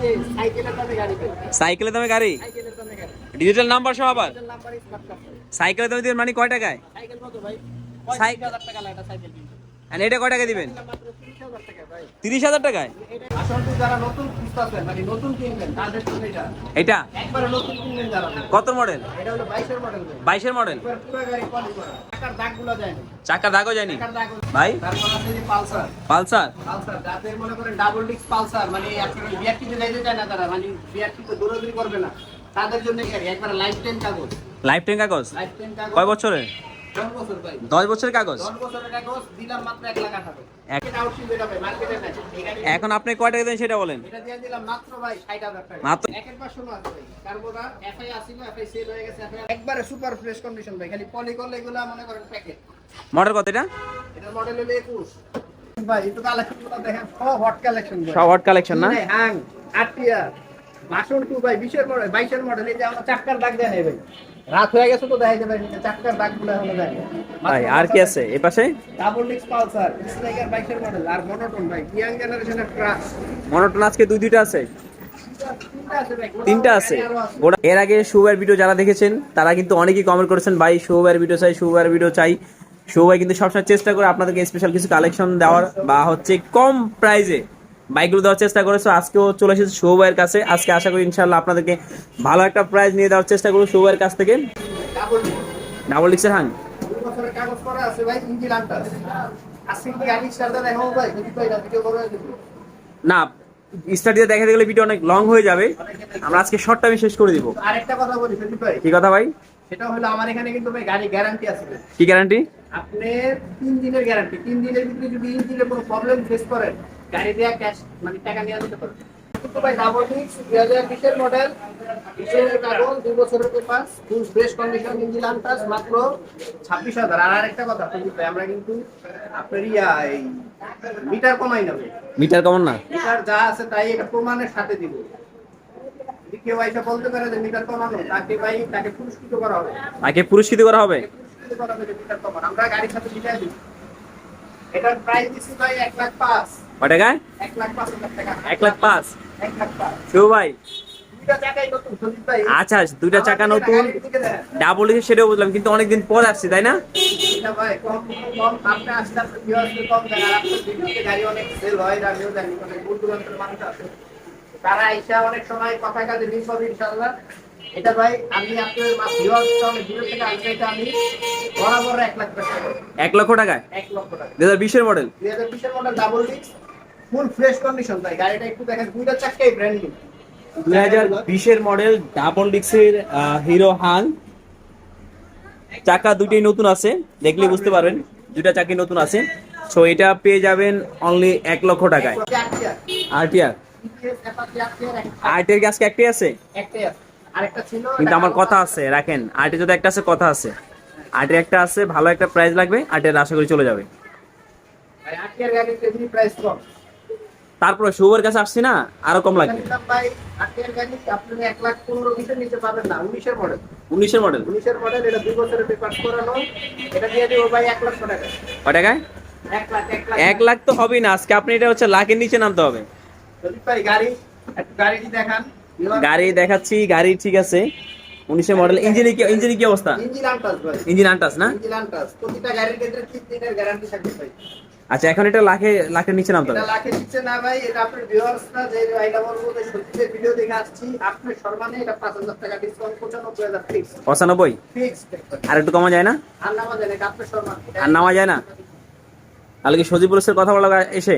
যে সাইকেলের দামে গাড়ি? ডিজিটাল নাম্বার সব আবার? সাইকেলে তুমি সাইকেলের দামে দিবেন মানে কয় টাকায়? সাইকেল কত ভাই? সাইকেল- সাইকেল হাজার টাকা লাগে সাইকেল কিনতে। আর এটা কয় টাকা দিবেন? তিরিশ হাজার টাকায়? এটা? কত মডেল বাইশের মডেল চাকা দাগও যায়নি? ভাই? পালসার। মনে মানে মানে তাদের জন্য লাইফ কাগজ লাইফ টাইম কাগজ। লাইফ টাইম কাগজ। কয় বছরের? দশ বছরের কাগজ। এটা এটা এখন আপনি কয় টাকা দেন সেটা বলেন? এটা মাত্র একবার সুপার ফ্রেশ কন্ডিশন ভাই। খালি পলি করলে এগুলা মনে করেন প্যাকেট মডেল কত এটা? মডেল হলো একুশ। ভাই একটু কালেকশনগুলো দেখেন। সব হট কালেকশন সব হট কালেকশন না? হ্যাং আটিয়া বাসন টু ভাই মডেল বাইশের মডেল এই যে আমরা চাক্কার দাগ ভাই। রাত হয়ে গেছে তো দেখা যাবে চাক্কার দাগগুলো এখনও দেয় ভাই আর কি আছে? এ পাশে? ডাবল ডিস্ক পালসার স্ট্রাইকার বাইশের মডেল আর মনোটন ভাই ইয়াং জেনারেশনের ট্রাক মনোটন আজকে দুই দুইটা আছে। তিনটা আছে। এর আগে শুভের ভিডিও যারা দেখেছেন তারা কিন্তু অনেকেই কমেন্ট করেছেন ভাই শুভের ভিডিও চাই শুভের ভিডিও চাই। শুভাই কিন্তু সবসময় চেষ্টা করে আপনাদেরকে স্পেশাল কিছু কালেকশন দেওয়ার বা হচ্ছে কম প্রাইজে বাইকগুলো দেওয়ার চেষ্টা করেছ আজকেও চলে এসেছে শুভাইয়ের কাছে। আজকে আশা করি ইনশাল্লাহ আপনাদেরকে ভালো একটা প্রাইজ নিয়ে দেওয়ার চেষ্টা করব শুভাইয়ের কাছ থেকে। ডাবল ডিক্সের হাং দুই বছরের কাগজ করা আছে ভাই ইঞ্জিন আনটাস আজকে কি গাড়ি স্টার্টার দেখাবো ভাই যদি ভাই না দিয়ে দেখাতে গেলে ভিডিও অনেক লং হয়ে যাবে। আমরা আজকে শর্টটা আমি শেষ করে দিব। আরেকটা কথা বলি ভাই। কি কথা ভাই? সেটা হলো আমার এখানে কিন্তু ভাই গাড়ি গ্যারান্টি আছে। কি গ্যারান্টি আপনার তিন দিনের গ্যারান্টি তিন দিনের ভিতরে যদি ইঞ্জিনে কোনো প্রবলেম ফেস করেন গাড়ি দেওয়া ক্যাশ মানে টাকা নিয়ে যেতে ভাই দুই হাজার বিশের মডেল বিশের কাগজ দুই বছরের paper full fresh condition engine untouched মাত্র ছাব্বিশ হাজার। আর আরেকটা কথা ভাই আমরা কিন্তু আপনার ইয়া এই মিটার কমাই না মিটার কেমন না? মিটার যা আছে তাই এটা প্রমাণের সাথে দিব। কেউ বলতে পারে যে মিটার কমানো তাকে ভাই তাকে পুরস্কৃত করা হবে। তাকে পুরস্কৃত করা হবে? পুরস্কৃত করা হবে মিটার কমানো। আমরা গাড়ির সাথে মিটার দিই। এটার প্রাইস দিচ্ছি ভাই এক লাখ পাঁচ। কয় টাকায় এক লাখ পাঁচ। শুভ ভাই। দুইটা চাকাই নতুন সন্দীপ ভাই আচ্ছা দুইটা চাকা নতুন। ডাবল সেটাও বুঝলাম কিন্তু অনেকদিন পর আসছে তাই না? তারা আইসা অনেক সময় কথা কাজে মিস হবে ইনশাল্লাহ এটা ভাই আমি আপনার থেকে আমি বরাবর এক লাখ টাকা। এক লক্ষ টাকায়? এক লক্ষ টাকা। দু হাজার বিশের মডেল দুই হাজার বিশের model double disc full fresh condition ভাই। গাড়িটা একটু দেখেন দুইটা চাক্কাই ব্র্যান্ড নিউ দুই হাজার বিশের মডেল ডাবল ডিক্সের হিরো হাং চাকা দুটোই নতুন আছে দেখলে বুঝতে পারবেন দুইটা চাকি নতুন আছে। সো এটা পেয়ে যাবেন অনলি এক লক্ষ টাকায়। আরটিআর। আরটিআর। কি আজকে একটাই আছে? কিন্তু আমার কথা আছে রাখেন আরটি যদি একটা আছে কথা আছে। আরটি একটা আছে ভালো একটা প্রাইস লাগবে আরটিআর আশা করি চলে যাবে। আটকের গাড়ির প্রাইস কম তারপরে শুভর কাছে আসছি না আরও কম লাগবে। উনিশের মডেল উনিশের মডেল এটা দুই বছরের পেপার করানো এটা দিয়ে দেবো ভাই এক লক্ষ টাকা। কয় টাকায়? এক লাখ তো হবেই না আজকে আপনি এটা হচ্ছে লাখের নিচে নামতে হবে। গাড়ি গাড়িটি দেখান। গাড়ি দেখাচ্ছি গাড়ি ঠিক আছে। উনিশের মডেল ইঞ্জিনে কি ইঞ্জিনে কি অবস্থা? ইঞ্জিন আনটাস ভাই। ইঞ্জিন আনটাস না? ইঞ্জিন আনটাস প্রতিটা গাড়ির ক্ষেত্রে তিন দিনের গ্যারান্টি থাকবে ভাই। আচ্ছা এখন এটা লাখে লাখের নিচে নামতে এটা হবে। লাখে নিচে না ভাই এটা আপনার ভিউয়ার্সরা যে ভাইটা বলব যে সত্যিতে ভিডিও দেখে আসছি আপনি সর্বানে এটা পাঁচ হাজার টাকা ডিসকাউন্ট পঁচানব্বই হাজার ফিক্স পঁচানব্বই? ফিক্স আর একটু কমা যায় না? আর নামা যায় না আপনি সর্বানে আর নামা যায় না? তাহলে কি সজীব কথা বলা এসে?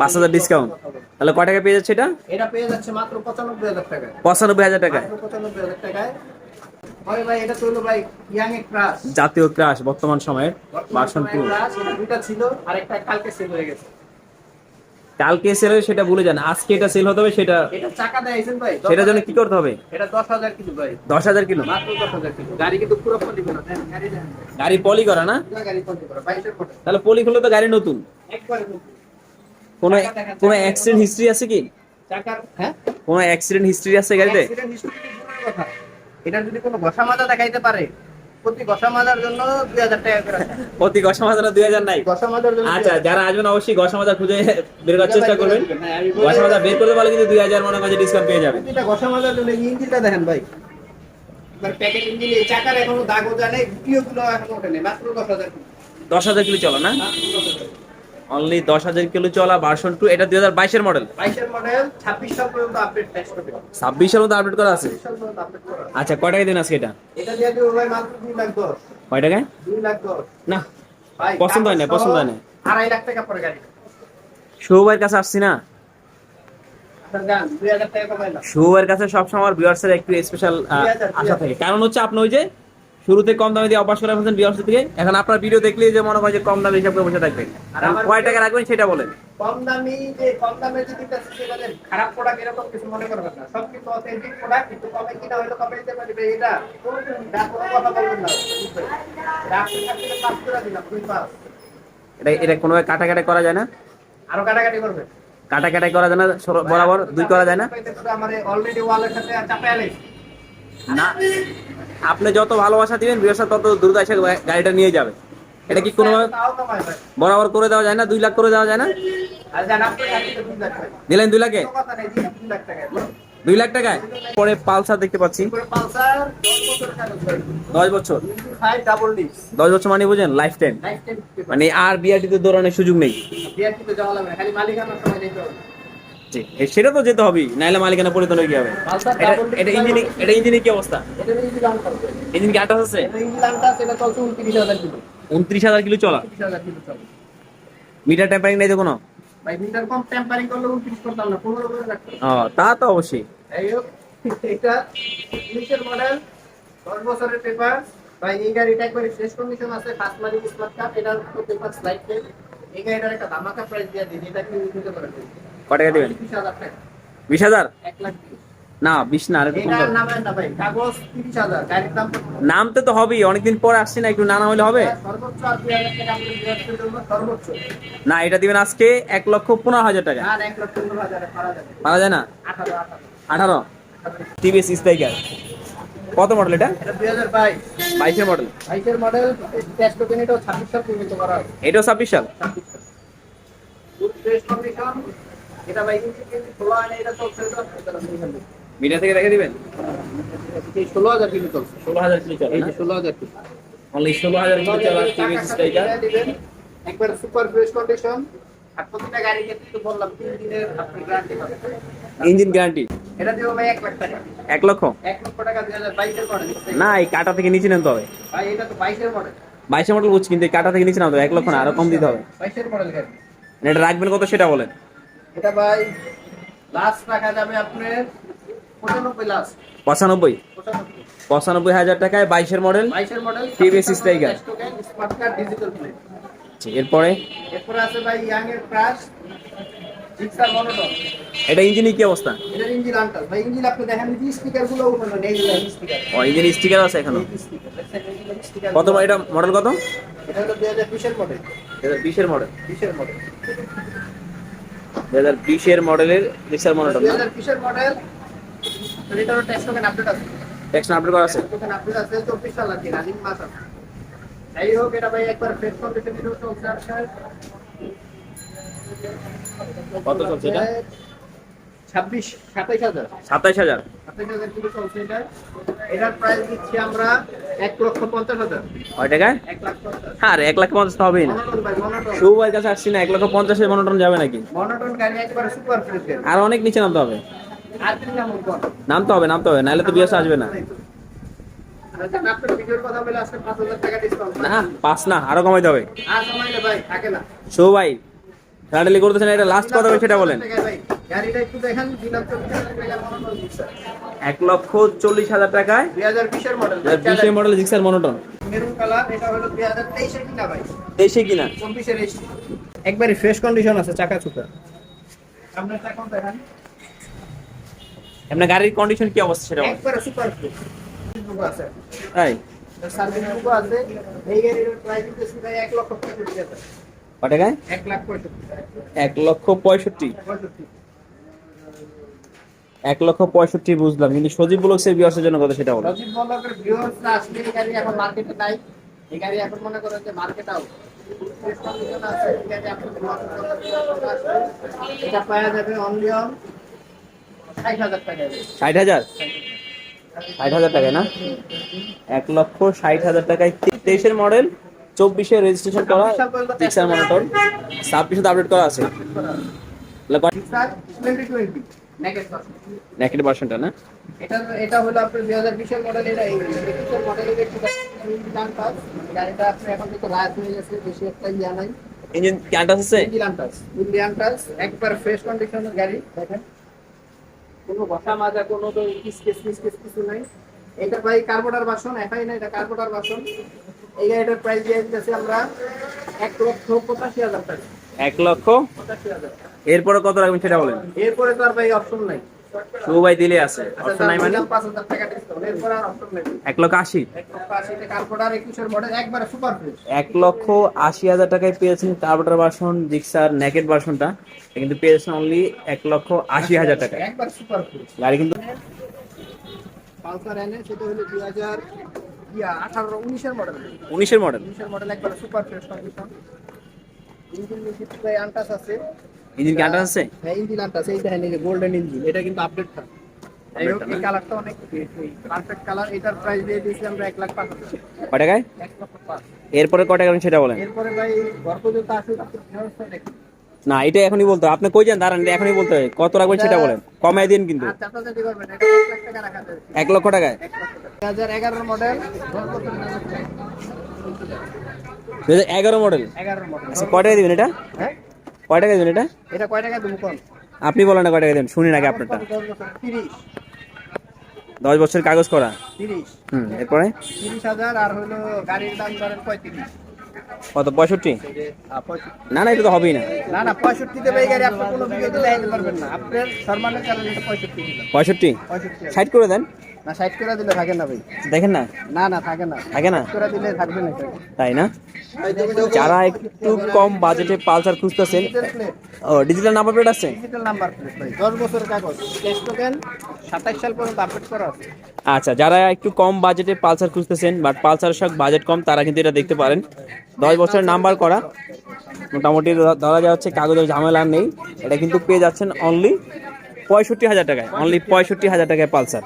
পাঁচ হাজার ডিসকাউন্ট তাহলে কয় টাকা পেয়ে যাচ্ছে এটা? এটা পেয়ে যাচ্ছে মাত্র পঁচানব্বই হাজার টাকায়। পঁচানব্বই হাজার টাকায়। পঁচানব্বই হাজার টাকায়। ভাই এটা চলো ভাই ইয়াং এর জাতীয় ক্রাশ বর্তমান সময়ের বাসন্তী দুইটা ছিল আর একটা কালকে সেল হয়ে গেছে। কালকে সেল হবে সেটা ভুলে যান। আজকে এটা সেল হতে হবে সেটা এটা চাকা দেয়ছেন ভাই। সেটার জন্য কি করতে হবে? এটা দশ হাজার কিলো ভাই। দশ হাজার কিলো? মাত্র দশ হাজার কিলো। গাড়ি কিন্তু পুরো পলি করা গাড়ি গাড়ি পলি করা না? গাড়ি পলি করা বাইশের ফটো তাহলে পলি খুললে তো গাড়ি নতুন। একবারে নতুন। কোনো কোনো অ্যাক্সিডেন্ট হিস্ট্রি আছে কি? চাকার হ্যাঁ? কোনো অ্যাক্সিডেন্ট হিস্ট্রি আছে গাড়িতে? History তো কথা। এটার যদি কোনো ঘষা মাজা দেখাইতে পারে প্রতি ঘষা মাজার জন্য দুই হাজার টাকা করে প্রতি গসা মাজারা দুই হাজার নাই? ঘষা মাজার আচ্ছা যারা আসবেন অবশ্যই গসা মাজা খুঁজে বের করার চেষ্টা করবেন। আমি বলে- গসা মাজা বের করতে পারলে কিন্তু দুই হাজার মনে কাছে ডিসকাউন্ট পেয়ে যাবেন। ঘষা মাজার জন্য ইঞ্জিনটা দেখেন ভাই। এবার প্যাকেট ইঞ্জিন এই চাকার এখনও দাগও জানে গুটিও গুলো এখনও ওঠেনি মাত্র দশ হাজার। দশ হাজার কিলো চলো না? অনলি দশ হাজার কিলো চলা ভার্সন টু এটা দুই হাজার বাইশের মডেল ছাব্বিশ সাল পর্যন্ত আপডেট করা আছে? সাল পর্যন্ত আপডেট করা আছে। আচ্ছা কয় টাকা দিন আজকে এটা? কয় টাকায়? না পছন্দ হয় না, পছন্দ হয় না। আড়াই লাখ টাকা পরে গাড়ি। শুভের কাছে আসছি না? শুভের কাছে সবসময় ভিউয়ার্সের একটু স্পেশাল আশা থাকে। কারণ হচ্ছে আপনি ওই যে শুরুতে কম দামে দিয়ে অভ্যাস করে ফেলছেন ভিউয়ার্স থেকে। এখন আপনার ভিডিও দেখলেই যে মনে হয় যে কম দামে হিসাব করে বসে থাকবেন আর কয় টাকা রাখবেন সেটা বলেন। কম দামি যে কম দামে যদি যে খারাপ প্রোডাক্ট এরকম কিছু মনে করবেন না। সব কিছু অথেন্টিক প্রোডাক্ট কিন্তু কমে কিনা হয়তো কমে দিতে পারবে। এটা কোনো কথা বলবেন না। রাখতে থাকতে পাঁচ করে দিলাম দুই পাঁচ এটা এটা কোনো কাটা কাটা করা যায় না? আরও কাটাকাটি করবে। কাটা কাটা করা যায় না বরাবর দুই করা যায় না? আমার অলরেডি ওয়ালের সাথে চাপায় আলাইছি না আপনি যত ভালোবাসা দিবেন ভিউয়ার্স তত দ্রুত এসে গাড়িটা নিয়ে যাবে। এটা কি কোনো ভাই বরাবর করে দেওয়া যায় না? দুই লাখ করে দেওয়া যায় না? দিলেন দুই লাখে? দুই লাখ টাকায়। পরে পালসার দেখতে পাচ্ছি। দশ বছর? দশ বছর মানে বুঝেন লাইফ টাইম মানে আর বিআরটিতে দৌড়ানোর সুযোগ নেই। বিআরটিতে যাওয়া লাগবে খালি মালিকানার সময় জি, সেটা তো যেতে হবেই নাইলে মালিকানা পরিবর্তন হয়ে হবে পালসার এটা ডাবল এটা ইঞ্জিনের কি অবস্থা? ইঞ্জিন ইঞ্জিন কি আঠাশ আছে? এটা ইঞ্জিন উনত্রিশ হাজার কিলো। চলা? মিটার টেম্পারিং নেই তো কোনো? তা তো অবশ্যই। এটা মডেল দশ বছরের পেপার ভাই এই গাড়িটা একবারে ফ্রেশ কন্ডিশন আছে ফার্স্ট মালিক স্মার্ট কার্ড এটার পেপার স্লাইড এই গাড়িটার একটা ধামাকা প্রাইস দিয়ে দিই যেটা কি নিতে পারেন ক টাকা দিবেন বিশ হাজার। না বিশ না আর একটু কম এটার দাও। নাম না ভাই কাগজ তিরিশ হাজার গাড়ির দাম পনেরো। নামতে তো হবেই অনেকদিন পর আসছি না একটু নানা হলে হবে না এটা দিবেন আজকে এক লক্ষ পনেরো হাজার টাকা পারা যায় না আঠারো। টিভিএস স্ট্রাইকার কত মডেল এটা বাইশের মডেল বাইশের মডেল ছাব্বিশ সাল এটাও ছাব্বিশ সাল এটা এটা চলছে মিডিয়া থেকে রেখে দিবেন? ষোলো হাজার কিলো চলছে। ষোলো হাজার কিলো চলে ষোলো হাজার কিলো। অনলি ষোলো হাজার কিলো চলা টিভিএস স্ট্রাইকার একবার সুপার ফ্রেশ কন্ডিশন আর প্রতিটা গাড়ি ক্ষেত্রে তো বললাম তিন দিনের আপনি গ্যারান্টি পাবেন। ইঞ্জিন গ্যারান্টি এটা দেবো ভাই এক লাখ টাকা। এক লক্ষ? এক লক্ষ টাকা দুই হাজার বাইশের মডেল না এই কাটা থেকে নিচে নিতে হবে। ভাই এটা তো বাইশের মডেল বাইশের মডেল বুঝছি কিন্তু কাটা থেকে নিচে নামতে হবে। এক লক্ষ না আরও কম দিতে হবে। বাইশের মডেল গাড়ি। মানে এটা রাখবেন কত সেটা বলেন। এটা ভাই লাস্ট রাখা যাবে আপনার পঁচানব্বই লাস্ট পঁচানব্বই? পঁচানব্বই। হাজার টাকায় বাইশের মডেল বাইশের model TVS Tiger। Smart card digital plate এরপরে? এরপরে আছে ভাই ইয়াং এর ক্রাশ জিক্সার মনোটন এটা ইঞ্জিনের কি অবস্থা? এটার ইঞ্জিন আনটাল ভাই ইঞ্জিন আপনি দেখেন যে স্পিকারগুলো উঠানো নেই স্পিকার ও ইঞ্জিন স্টিকার আছে এখনও? কত এটা মডেল কত? এটা হলো দুই হাজার বিশের মডেল দু হাজার বিশের মডেল বিশের মডেল দু হাজার বিশের মডেলের রিক্সার মডেল দুই হাজার বিশের মডেল। এটারও টেস্ট টোকেন আপডেট আছে। টেক্সট আপডেট করা আছে? টোকেন আপডেট আছে চব্বিশ সাল আর কি রানিং মাস আছে। যাই হোক এটা ভাই একবার ফ্রেশ কন্ডিশন চলছে আপনার কত চলছে এটা? ছাব্বিশ সাতাইশ হাজার। সাতাইশ হাজার। সাতাইশ হাজার কিলো চলছে এটা। এটার প্রাইস দিচ্ছি আমরা এক লক্ষ পঞ্চাশ হাজার। কয় টাকায়? এক লাখ পঞ্চাশ। এক লাখ হবেই না। কাছে আসছি না এক লক্ষ মনোটন যাবে নাকি? মনোটন গাড়ি একবারে সুপার ফ্রেশ আর অনেক নিচে নামতে হবে। নামতে হবে নামতে হবে নাহলে তো বিয়াস আসবে না। আচ্ছা আজকে পাঁচ না না আরও কমাইতে হবে। না। শো ভাই খেলাটালি করতেছেন এটা লাস্ট কথা বলে সেটা বলেন। গাড়িটা একটু দেখেন এক লক্ষ চল্লিশ হাজার টাকায় দুই হাজার বিশের মডেল বিশের model Gixxer monotone maroon colour এটা হলো দুই হাজার তেইশের কিনা ভাই? দেশে কিনা? চব্বিশের একবারে ফ্রেশ কন্ডিশন আছে চাকা চুকা সামনের চাকা দেখেন আপনার গাড়ির কন্ডিশন কি অবস্থা সেটা একবারে সুপার আছে। তাই? সার্ভিস বুকও আছে। এই গাড়ির প্রাইস দিতেছি ভাই এক লক্ষ পঁয়ষট্টি হাজার। কয় টাকায়? এক লাখ পঁয়ষট্টি। এক লক্ষ পঁয়ষট্টি। পঁয়ষট্টি। এক লক্ষ পঁয়ষট্টি বুঝলাম কিন্তু সজীব ব্লগসের বিয়ার্সের জন্য কত সেটা বলো। রজিত বল্লভের ভিউয়ার্সরা আসলে এই গাড়ি এখন মার্কেটে নাই এই গাড়ি এখন মনে করেন যে মার্কেট আউট এটা পাওয়া যাবে অনলি অন ষাট হাজার টাকা। ষাট হাজার? ষাট হাজার টাকায় না? এক লক্ষ ষাট হাজার টাকায় তেইশের মডেল চব্বিশে রেজিস্ট্রেশন করা পিক্সার মনিটর ছাব্বিশে আপডেট করা আছে। নেকেট ভার্সনটা না? এটা এটা হলো আপনার দুই হাজার বিশের মডেল এটা এই বিশের মডেলের একটু দাম পাস গাড়িটা আপনি এখন তো রাত হয়ে গেছে বেশি একটা ইয়া নাই। ইঞ্জিন ক্যান্টাস আছে? ইন্ডিয়ান টাচ ইন্ডিয়ান টাচ একবার ফ্রেশ কন্ডিশনের গাড়ি দেখেন। কোনো বসা মাজা কোনো তো কিসকেস কিসকেস কিছু নাই। এটা ভাই কার্বোটার বাসন একাই না এটা কার্বোটার বাসন। এই গাড়িটার প্রাইস দিয়ে দিতেছি আমরা এক লক্ষ পঁচাশি হাজার টাকা। এক লক্ষ। এরপরে কত রাখবেন সেটা বলেন। এরপরে তো আর ভাই অপশন নাই। শুভ ভাই দিলে আছে। অপশন নাই মানে? পাঁচ হাজার টাকা ডিসকাউন্ট এরপরে আর অপশন নেই। এক লক্ষ আশি। এক লক্ষ আশি হাজার টাকায় পেয়েছেন কার্বোটার ভার্সন জিক্সার নেকেট ভার্সনটা কিন্তু পেয়েছেন অনলি এক লক্ষ আশি হাজার টাকায়। গাড়ি কিন্তু পালসার এনে সেটা হলো দুই হাজার উনিশের মডেল উনিশের মডেল উনিশের মডেল একবার super fresh condition engine untouched আছে। ইঞ্জিন আছে? হ্যাঁ ইঞ্জিন আনটাস এই দেখেন এই যে গোল্ডেন ইঞ্জিন এটা কিন্তু আপডেট থাকে। এই কালারটা অনেক পারফেক্ট কালার এটার প্রাইস দিয়ে দিয়েছি আমরা এক লাখ পাঁচ হাজার কয় টাকায়? এক লক্ষ পাঁচ। এরপরে কয় টাকা সেটা বলেন। এরপরে ভাই ঘর পর্যন্ত না এটা এখনই বলতে আপনি কই যান দাঁড়ান এখনই বলতে হবে। কত রাখবেন সেটা বলেন। কমাই দিন কিন্তু। এটা এক লক্ষ টাকায়? দুই হাজার এগারোর মডেল দু হাজার এগারো মডেল আচ্ছা কয় টাকা দিবেন এটা? হ্যাঁ? কয় টাকা দিবেন এটা? এটা কয় টাকা দেবো আপনি বলেন না কয় টাকা দেবেন শুনি নাকি আপনারটা। দশ বছর কাগজ করা? হুম এরপরে? তিরিশ হাজার আর হলো গাড়ির দাম ধরেন পঁয়ত্রিশ। কত পঁয়ষট্টি? না না এটা তো হবেই না। না না পঁয়ষট্টিতে ভাই গাড়ি আপনি কোনো ভিডিওতে দেখাতে পারবেন না। আপনার সম্মানের কারণে পঁয়ষট্টি দিলাম পঁয়ষট্টি? পঁয়ষট্টি। ষাট করে দেন। না ষাট করে দিলে থাকে না ভাই। দেখেন না? না না থাকে না। থাকে না? করে দিলে থাকবে না তাই না? যারা একটু কম বাজেটে পালসার খুঁজতেছেন ও ডিজিটাল নাম্বার প্লেট আছে? ডিজিটাল নাম্বার প্লেট ভাই দশ বছরের কাগজ। ক্যাশ টোকেন সাতাশ সাল পর্যন্ত আপডেট করা আছে। আচ্ছা যারা একটু কম বাজেটে পালসার খুঁজতেছেন বাট পালসারের সঙ্গে বাজেট কম তারা কিন্তু এটা দেখতে পারেন। দশ বছরের নাম্বার করা। মোটামুটি ধরা যাচ্ছে কাগজের ঝামেলা নেই। এটা কিন্তু পেয়ে যাচ্ছেন অনলি পঁয়ষট্টি হাজার টাকায় অনলি পঁয়ষট্টি হাজার টাকায় পালসার।